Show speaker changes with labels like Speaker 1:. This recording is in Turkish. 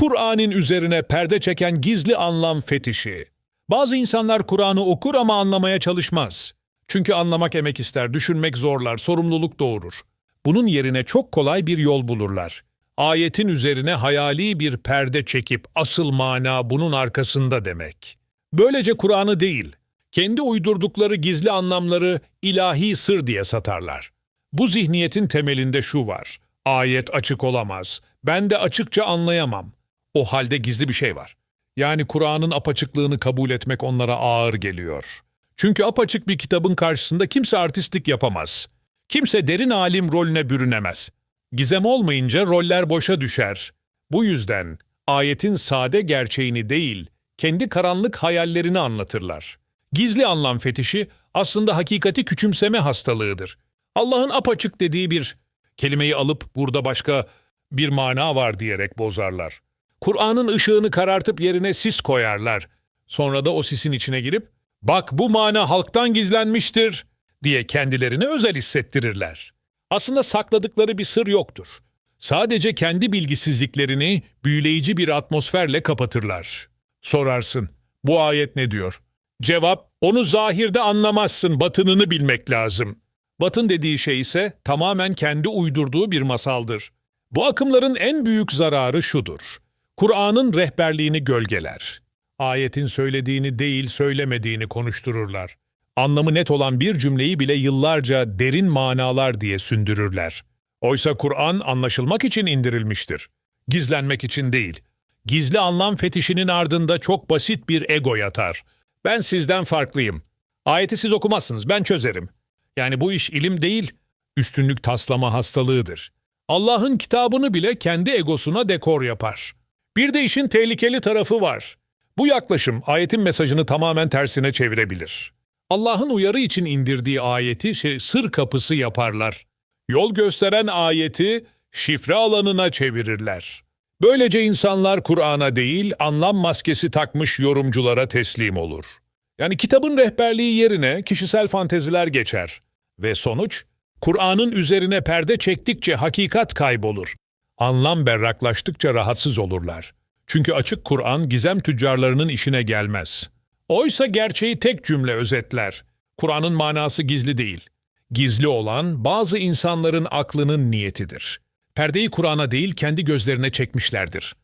Speaker 1: Kur'an'ın üzerine perde çeken gizli anlam fetişi. Bazı insanlar Kur'an'ı okur ama anlamaya çalışmaz. Çünkü anlamak emek ister, düşünmek zorlar, sorumluluk doğurur. Bunun yerine çok kolay bir yol bulurlar. Ayetin üzerine hayali bir perde çekip asıl mana bunun arkasında demek. Böylece Kur'an'ı değil, kendi uydurdukları gizli anlamları ilahi sır diye satarlar. Bu zihniyetin temelinde şu var. Ayet açık olamaz. Ben de açıkça anlayamam. O halde gizli bir şey var. Yani Kur'an'ın apaçıklığını kabul etmek onlara ağır geliyor. Çünkü apaçık bir kitabın karşısında kimse artistlik yapamaz. Kimse derin alim rolüne bürünemez. Gizem olmayınca roller boşa düşer. Bu yüzden ayetin sade gerçeğini değil, kendi karanlık hayallerini anlatırlar. Gizli anlam fetişi aslında hakikati küçümseme hastalığıdır. Allah'ın apaçık dediği bir kelimeyi alıp burada başka bir mana var diyerek bozarlar. Kur'an'ın ışığını karartıp yerine sis koyarlar. Sonra da o sisin içine girip bak bu mana halktan gizlenmiştir diye kendilerine özel hissettirirler. Aslında sakladıkları bir sır yoktur. Sadece kendi bilgisizliklerini büyüleyici bir atmosferle kapatırlar. Sorarsın, bu ayet ne diyor? Cevap, onu zahirde anlamazsın, batınını bilmek lazım. Batın dediği şey ise tamamen kendi uydurduğu bir masaldır. Bu akımların en büyük zararı şudur. Kur'an'ın rehberliğini gölgeler. Ayetin söylediğini değil söylemediğini konuştururlar. Anlamı net olan bir cümleyi bile yıllarca derin manalar diye sündürürler. Oysa Kur'an anlaşılmak için indirilmiştir. Gizlenmek için değil. Gizli anlam fetişinin ardında çok basit bir ego yatar. Ben sizden farklıyım. Ayeti siz okumazsınız, ben çözerim. Yani bu iş ilim değil, üstünlük taslama hastalığıdır. Allah'ın kitabını bile kendi egosuna dekor yapar. Bir de işin tehlikeli tarafı var. Bu yaklaşım ayetin mesajını tamamen tersine çevirebilir. Allah'ın uyarı için indirdiği ayeti şey, sır kapısı yaparlar. Yol gösteren ayeti şifre alanına çevirirler. Böylece insanlar Kur'an'a değil anlam maskesi takmış yorumculara teslim olur. Yani kitabın rehberliği yerine kişisel fanteziler geçer. Ve sonuç, Kur'an'ın üzerine perde çektikçe hakikat kaybolur. Anlam berraklaştıkça rahatsız olurlar. Çünkü açık Kur'an gizem tüccarlarının işine gelmez. Oysa gerçeği tek cümle özetler. Kur'an'ın manası gizli değil. Gizli olan bazı insanların aklının niyetidir. Perdeyi Kur'an'a değil kendi gözlerine çekmişlerdir.